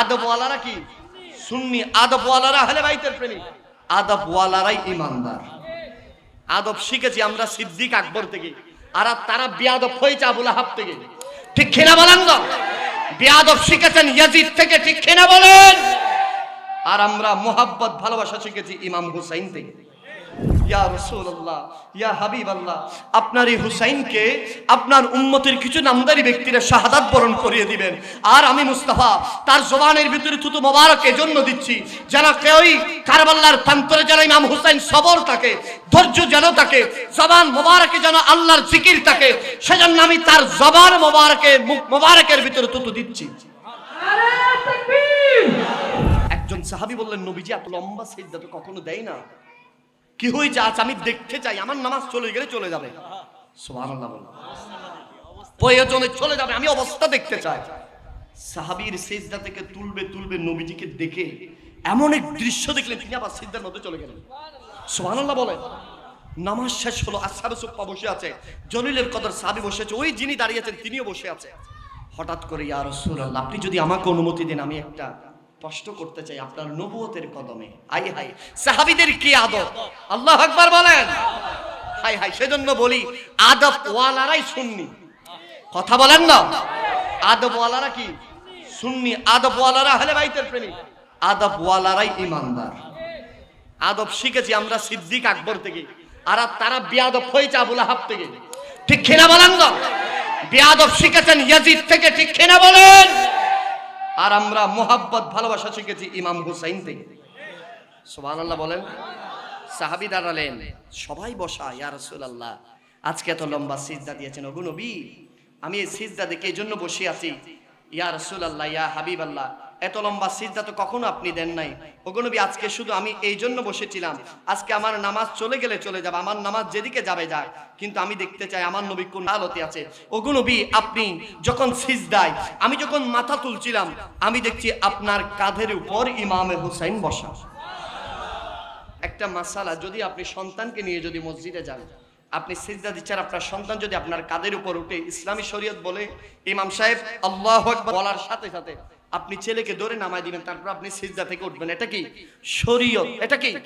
আদবওয়ালারা কি? সুন্নি আদবওয়ালারা হলে বাইতের প্রেমিক। আদবওয়ালারাই ইমানদার। আদব শিখেছি আমরা সিদ্দিক আকবর থেকে, আর তারা বিয়াদব হয়েছে আবুল আহাব থেকে। ঠিক কিনা বলেন না বিয়াদব শিখেছেন ইয়াজিদ থেকে, ঠিক কিনা বলেন? আর আমরা মোহাব্বত, ভালোবাসা শিখেছি ইমাম হুসাইন থেকে। ইয়া রাসূলুল্লাহ ইয়া হাবিবাল্লাহ আপনার এই হুসাইনকে আপনার উম্মতের কিছু নামদারি ব্যক্তিরা শাহাদাত বরণ করিয়ে দিবেন। আর আমি মুস্তাফা তার জবানের ভিতরে থুতু মোবারক এজন্য দিচ্ছি যেন কেউই কারবাল্লার প্রান্তরে যেন ইমাম হুসাইন সবর থাকে ধৈর্য যেন থাকে জবান মোবারকে যেন আল্লাহর জিকির থাকে সেজন্য আমি তার জবান মোবারকে মুখ মোবারকের ভিতরে থুতু দিচ্ছি। একজন সাহাবী বললেন নবীজি এত লম্বা সিজদা তো কখনো দেয় না। কি হয়েছে আজ আমি দেখতে চাই, আমার নামাজ চলে গেলে চলে যাবে। প্রয়োজনে চলে যাবে, আমি অবস্থা দেখতে চাই। সাহাবীর সিজদা থেকে তুলবে তুলবে নবীজিকে দেখে এমন এক দৃশ্য দেখলেন, তিনি আবার সিজদার মধ্যে চলে গেলেন। সুবহানাল্লাহ বলেন, নামাজ শেষ হলো আসহাবে সুপ্পা বসে আছে, জলিলের কদর সাহাবী বসে আছে, ওই যিনি দাঁড়িয়ে আছেন তিনিও বসে আছে। হঠাৎ করে, ইয়া রাসূলুল্লাহ, আপনি যদি আমাকে অনুমতি দেন, আমি একটা কষ্ট করতে চাই আপনার নবুয়তের কদমে। আই হাই। সাহাবীদের কি আদব? আল্লাহ আকবার বলেন। হাই হাই। সেজন্য বলি আদব ওয়ালারাই সুন্নি। কথা বলেন না। আদব ওয়ালারা কি? সুন্নি আদব ওয়ালারা হলে বাইতের প্রেমিক। আদব ওয়ালারাই ইমানদার আদব শিখেছি আমরা সিদ্দিক আকবর থেকে। আর তারা বিয়াদব হয়েছে আবুল আহাব থেকে। ঠিক কিনা বলেন না? বিয়াদব শিখেছেন ইয়াজিদ থেকে, ঠিক কিনা বলেন? আর আমরা মোহাব্বত, ভালোবাসা শিখেছি ইমাম হুসাইন থেকে। সোহান আল্লাহ বলেন, সাহাবি দাঁড়ালেন, সবাই বসা, ইয়া আল্লাহ আজকে এত লম্বা সিজদা দিয়েছেন, ওগো আমি এই সিজদা দেখে এই জন্য বসে আছি, ইয়া রাসূলুল্লাহ, ইয়া হাবিবাল্লাহ এত লম্বা সিজদা তো কখনো আপনি দেন নাই। ওগো নবী, আজকে শুধু আমি এই জন্য বসেছিলাম। আজকে আমার নামাজ চলে গেলে চলে যাবে, আমার নামাজ যেদিকে যাবে যাক। কিন্তু আমি দেখতে চাই আমার নবী কোন হালতে আছে। ওগো নবী, আপনি যখন সিজদায়, আমি যখন মাথা তুলছিলাম, আমি দেখছি আপনার কাঁধের উপর ইমামে হুসাইন বসা। একটা মাসালা, যদি আপনি সন্তানকে নিয়ে যদি মসজিদে যান, আপনি সিজদা দিচ্ছেন, আপনার সন্তান যদি আপনার কাদের উপর উঠে, ইসলামী শরীয়ত বলে, ইমাম সাহেব, আল্লাহ বলার সাথে সাথে আপনি ছেলেকে ধরে নামায় দিবেন, তারপর আপনি সিজদা থেকে উঠবেন। এটা কি? শরীয়ত। এটা কি?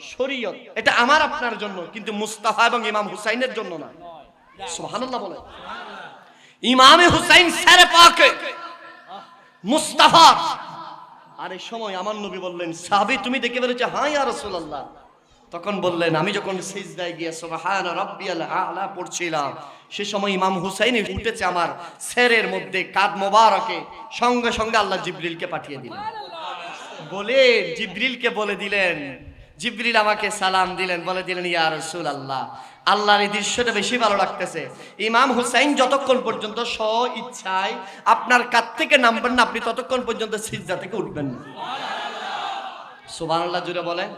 শরীয়ত। এটা আমার আপনার জন্য, কিন্তু মুস্তাফা এবং ইমাম হুসাইনের জন্য না। সুবহানাল্লাহ বলে। ইমামে হুসাইন স্যারে পাকে। মুস্তাফা। আর এই সময়, আমার নবী বললেন, সাহাবী, তুমি দেখে বলেছে হ্যাঁ ইয়া রাসূলুল্লাহ। তখন বললেন, আমি যখন সিজদায় গিয়ে সুবহান রাব্বিয়াল আলা পড়ছিলাম, সে সময় ইমাম হুসাইন উঠেছে আমার সেরের মধ্যে কাদ মোবারকে, সঙ্গে সঙ্গে আল্লাহ জিবরিলকে পাঠিয়ে দিলেন। বলে, জিবরিলকে বলে দিলেন, জিবরিল আমাকে সালাম দিলেন, বলে দিলেন, ইয়া রাসূল আল্লাহ আল্লাহর এই দৃশ্যটা বেশি ভালো লাগতেছে। ইমাম হুসাইন যতক্ষণ পর্যন্ত স্ব ইচ্ছায় আপনার কাছ থেকে নামবেন না, আপনি ততক্ষণ পর্যন্ত সিজদা থেকে উঠবেন না। সুবহানাল্লাহ জুড়ে বলেন।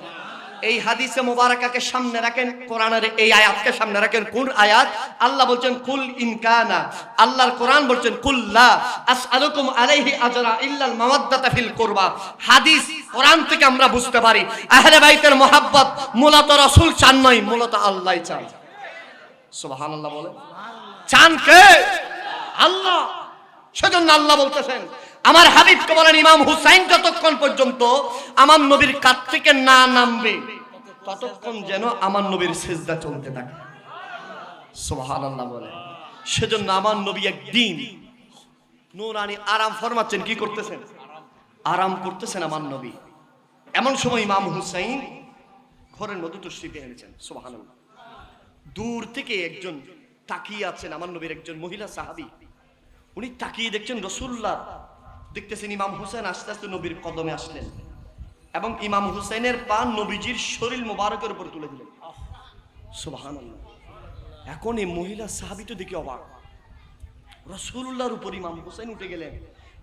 এই হাদিসে মোবারকাকে সামনে রাখেন, কোরআনের এই আয়াতকে সামনে রাখেন। কোন আয়াত? আল্লাহ বলছেন, কুল ইনকানা আল্লাহর কোরআন বলছেন, কুল্লা আসআলুকুম আলাইহি আজরা ইল্লাল মাওয়াদ্দাতা ফিল কুরবা। হাদিস কোরআন থেকে আমরা বুঝতে পারি, আহলে বাইতের মোহাব্বত মূলত রাসূল চান নয় মূলত আল্লাহই চান। সুবহানাল্লাহ বলে চান কে? আল্লাহ। সেজন্য আল্লাহ বলতেছেন, আমার হাবিবকে বলেন, ইমাম হুসাইন যতক্ষণ পর্যন্ত আমার নবীর কাছ থেকে না নামবে ততক্ষণ যেন আমার নবীর সেজদা চলতে থাকে। সুবহানাল্লাহ বলে। সেজন্য আমার নবী একদিন নুরানি আরাম ফরমাচ্ছেন, কি করতেছেন? আরাম করতেছেন আমার নবী। এমন সময় ইমাম হুসাইন ঘরের মধ্যে তুষ্টিতে এনেছেন, সুবহানাল্লাহ। দূর থেকে একজন তাকিয়ে আছেন আমার নবীর একজন মহিলা সাহাবী। উনি তাকিয়ে দেখছেন রসুল্লাহ। দেখতেছেন ইমাম হুসেন আস্তে আস্তে নবীর কদমে আসলেন। এবং ইমাম হুসেনের পা নবীজির শরীর মোবারকের উপর তুলে দিলেন। সুবাহান এখন এই মহিলা সাহাবি তো দেখে অবাক। রসুল্লাহর উপর ইমাম হুসেন উঠে গেলেন।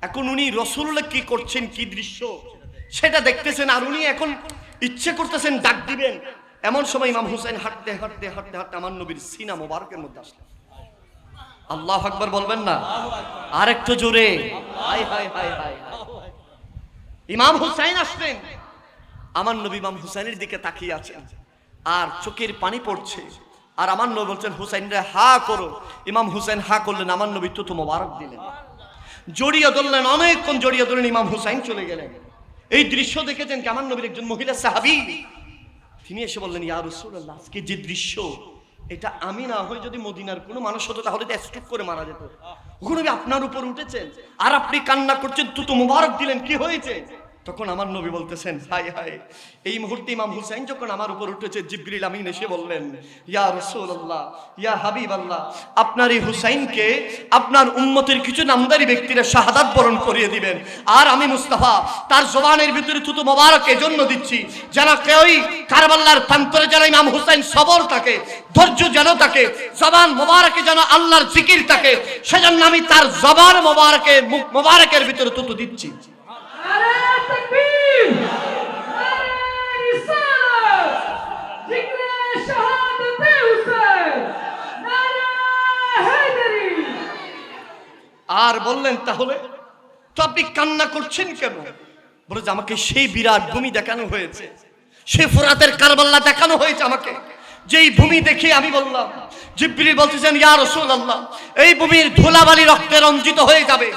এখন উনি রসুল্লাহ কি করছেন, কি দৃশ্য? সেটা দেখতেছেন আর উনি এখন ইচ্ছে করতেছেন ডাক দিবেন। এমন সময় ইমাম হুসেন হাঁটতে হাঁটতে হাঁটতে হাঁটতে আমার নবীর সিনা মোবারকের মধ্যে আসলেন। আল্লাহ আকবর বলবেন না? আর একটু জোরে ইমাম হুসাইন আসলেন। আমার নবী ইমাম হুসাইনের দিকে তাকিয়ে আছেন আর চোখের পানি পড়ছে। আর আমার নবী বলছেন, হুসাইন রে, হা করো। ইমাম হুসাইন হা করলেন, আমার নবী তো মোবারক দিলেন। জড়িয়ে ধরলেন, অনেকক্ষণ জড়িয়ে ধরলেন, ইমাম হুসাইন চলে গেলেন। এই দৃশ্য দেখেছেন কি? আমার নবীর একজন মহিলা সাহাবি। তিনি এসে বললেন, ইয়া রাসূলুল্লাহ, আজকে যে দৃশ্য, এটা আমি না হয়ে যদি মদিনার কোনো মানুষ হতো, তাহলে তো স্ট্রোক করে মারা যেত। ওখানে আপনার উপর উঠেছেন। আর আপনি কান্না করছেন, তুতু মুবারক দিলেন। কি হয়েছে? তখন আমার নবী বলতেছেন হাই হাই এই মুহূর্তে ইমাম হুসাইন যখন আমার উপর উঠেছে, জিবরিল আমিন এসে বললেন, ইয়া রাসূলুল্লাহ, ইয়া হাবিবাল্লাহ, আপনার এই হুসাইনকে আপনার উম্মতের কিছু নামদারি ব্যক্তিরা শাহাদাত বরণ করিয়ে দিবেন। আর আমি মুস্তাফা, তার জবানের ভিতরে থুতু মোবারক এজন্য দিচ্ছি, যেন কেউই কারবাল্লার প্রান্তরে যেন ইমাম হুসাইন সবর থাকে, ধৈর্য যেন থাকে, জবান মোবারকে যেন আল্লাহর জিকির থাকে, সেজন্য আমি তার জবান মোবারকে, মুখ মোবারকের ভিতরে থুতু দিচ্ছি। আর বললেন তাহলে, তো আপনি কান্না করছেন কেন? বলে যে আমাকে সেই বিরাট ভূমি দেখানো হয়েছে। সে ফোরাতের কারবাল্লা দেখানো হয়েছে আমাকে। যেই ভূমি দেখে আমি বললাম, জিব্রিল বলতেছেন ইয়া রাসূলুল্লাহ, এই ভূমির ধুলাবালি রক্তে রঞ্জিত হয়ে যাবে।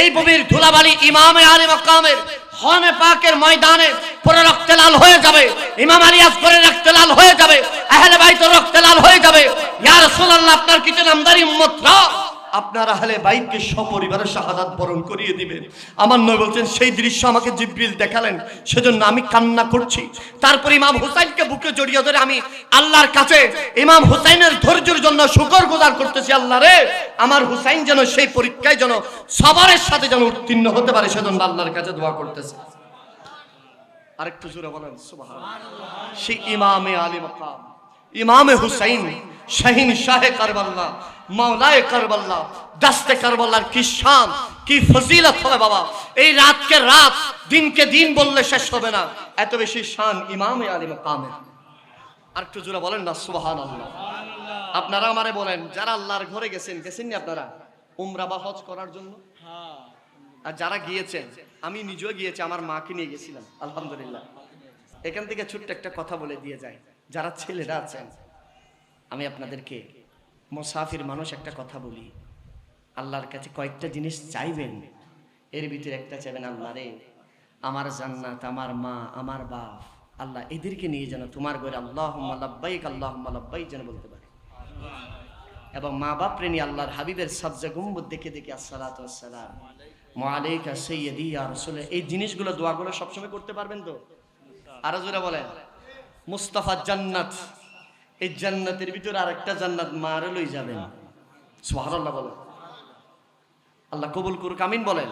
এই ভূমির ধুলাবালি ইমামে আলী মাকামের হনে পাকের ময়দানে পুরো রক্তে লাল হয়ে যাবে। ইমাম আলী আসগরের রক্তে লাল হয়ে যাবে। আহলে বাইতের রক্তে লাল হয়ে যাবে। ইয়া রাসূলুল্লাহ, আপনার কিছু নামদারি উম্মতরা? আপনার আহলে বাইককে সপরিবারে শাহাদাত বরণ করিয়ে দিবেন। আমার নয় বলছেন, সেই দৃশ্য আমাকে জিব্রিল দেখালেন, সেজন্য আমি কান্না করছি। তারপর ইমাম হুসাইনকে বুকে জড়িয়ে ধরে আমি আল্লাহর কাছে, ইমাম হুসাইনের ধৈর্যের জন্য শুকর গুজার করতেছি আল্লাহ রে। আমার হুসাইন যেন সেই পরীক্ষায় যেন সবারের সাথে যেন উত্তীর্ণ হতে পারে, সেজন্য আল্লাহর কাছে দোয়া করতেছে। আরেকটু জোরে বলেন, সুবহানাল্লাহ। সেই ইমামে আলী মাকাম, ইমামে হুসাইন শাহিন শাহে কারবাল্লা মাওলায়ে কারবাল্লা দাস্তে কারবাল্লার কি শান কি ফজিলত হবে বাবা? এই রাতকে রাত দিনকে দিন বললে শেষ হবে না। এত বেশি শান ইমামে আলী মাকামের। আর একটু জোরে বলেন না সুবহানাল্লাহ। আপনারা আমারে বলেন যারা আল্লাহর ঘরে গেছেন গেছেন নি আপনারা? উমরা বা হজ করার জন্য? আর যারা গিয়েছেন আমি নিজেও গিয়েছি আমার মাকে নিয়ে গেছিলাম আলহামদুলিল্লাহ। এখান থেকে ছোট্ট একটা কথা বলে দিয়ে যায় যারা ছেলেরা আছেন আমি আপনাদেরকে মোসাফির মানুষ একটা কথা বলি। আল্লাহর কাছে কয়েকটা জিনিস চাইবেন, এর ভিতরে একটা চাইবেন, আল্লাহ রে, আমার জান্নাত, আমার মা, আমার বাপ, আল্লাহ এদেরকে নিয়ে যেন তোমার ঘরে আল্লাহ লাব্বাইক আল্লাহ লাব্বাইক যেন বলতে পারে। এবং মা বাপ রে আল্লাহর হাবিবের সবজা গুম্বুদ দেখে দেখে আসসালাম। মালাইকা সৈয়দি আর এই জিনিসগুলো, দোয়াগুলো সবসময় করতে পারবেন তো? আরও জোরে বলেন। মুস্তাফা জান্নাত। এই জান্নাতের ভিতরে আরেকটা জান্নাত মারে লই যাবেন। সোহারাল্লাহ বলেন। আল্লাহ কবুল করুক, আমিন বলেন।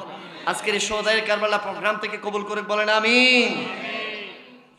আজকের এই সৌদায়ের কারবালা প্রোগ্রাম থেকে কবুল করুক, বলেন আমিন।